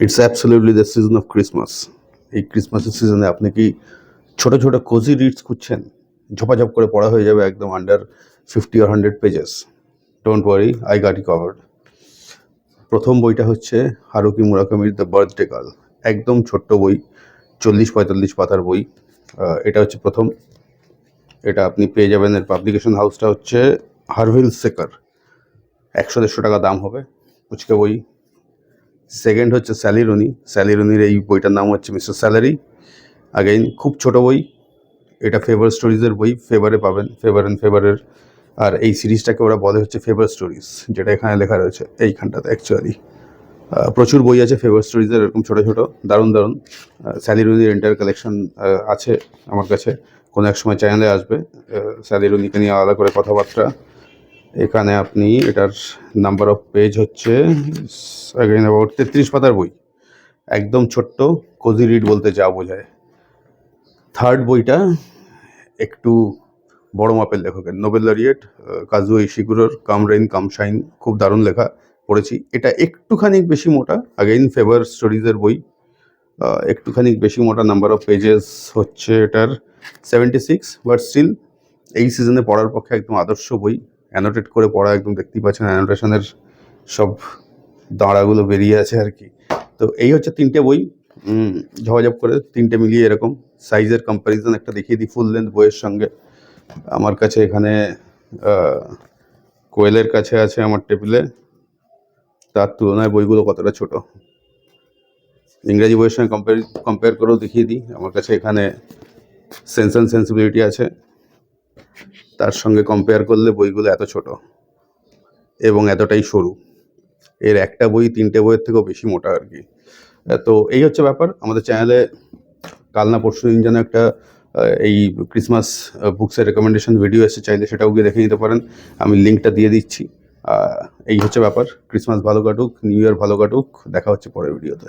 It's absolutely the season of Christmas এই ক্রিসমাসের সিজনে আপনি কি ছোট ছোট কোজি রিডস খুঁজছেন? ঝপাঝপ করে পড়া হয়ে যাবে একদম under fifty R hundred pages don't worry I got it covered প্রথম বইটা হচ্ছে হারুকি মুরাকামির দ্য বার্থডে গার্ল একদম ছোট্ট বই, চল্লিশ পঁয়তাল্লিশ পাতার বই। এটা হচ্ছে প্রথম। এটা আপনি পেয়ে যাবেন এর পাবলিকেশন হাউসটা হচ্ছে হারভিল সেকার একশো দেড়শো টাকা দাম হবে। পুচকে বই। সেকেন্ড হচ্ছে স্যালিরনি স্যালিরনির এই বইটার নাম হচ্ছে মিস্টার স্যালারি আগেইন খুব ছোট বই। এটা ফেভার স্টোরিজের বই। ফেভারে পাবেন। ফেভার অ্যান্ড ফেভারের আর এই সিরিজটাকে ওরা বলে হচ্ছে ফেভার স্টোরিজ যেটা এখানে লেখা রয়েছে এইখানটাতে অ্যাকচুয়ালি প্রচুর বই আছে ফেভার স্টোরিজের এরকম ছোটো ছোটো। দারুণ দারুণ। স্যালিরনির এন্টায়ার কালেকশন আছে আমার কাছে। কোনো এক সময় চ্যানেলে আসবে। স্যালিরনিকে নিয়ে আলাদা করে কথাবার্তা। এখানে আপনি এটার নাম্বার অফ পেজ হচ্ছে তেত্রিশ পাতার বই। একদম ছোট্ট কোজি রিড বলতে যা বোঝায়। থার্ড বইটা একটু বড় মাপের লেখকের নোবেল লরিয়েট কাজু ইশিগুরোর কাম রেইন, কাম শাইন, খুব দারুণ লেখা পড়েছি। এটা একটুখানি বেশি মোটা আগেইন ফেভার স্টোরিজের বই। একটুখানি বেশি মোটা নাম্বার অফ পেজেস হচ্ছে এটার সেভেন্টি সিক্স বাট স্টিল এই সিজনে পড়ার পক্ষে একদম আদর্শ বই। অ্যানোটেট করে পড়া একদম দেখতেই পাচ্ছেন অ্যানোটেশনের সব দাঁড়াগুলো বেরিয়ে আছে আর কি। তো এই হচ্ছে তিনটে বই ঝপাঝপ করে তিনটে মিলিয়ে এরকম সাইজের কম্প্যারিজন একটা দেখিয়ে দিই ফুল লেন্থ বইয়ের সঙ্গে। আমার কাছে এখানে কোয়েলের কাছে আছে আমার টেবিলে। তার তুলনায় বইগুলো কতটা ছোট। ইংরেজি বইয়ের সঙ্গে কম্পেয়ার কম্পেয়ার করেও দেখিয়ে দিই। আমার কাছে এখানে সেন্স অ্যান্ড সেন্সিবিলিটি আছে। তার সঙ্গে কম্পেয়ার করলে বইগুলো এত ছোট এবং এতটাই সরু। এর একটা বই, তিনটে বইয়ের থেকেও বেশি মোটা আর কি। তো এই হচ্ছে ব্যাপার। আমাদের চ্যানেলে কাল না পরশু দিন যেন একটা এই ক্রিসমাস বুকসের রেকমেন্ডেশন ভিডিও এসে চাইলে সেটাও গিয়ে দেখে নিতে পারেন। আমি লিঙ্কটা দিয়ে দিচ্ছি। এই হচ্ছে ব্যাপার। ক্রিসমাস ভালো কাটুক নিউ ইয়ার ভালো কাটুক। দেখা হচ্ছে পরের ভিডিওতে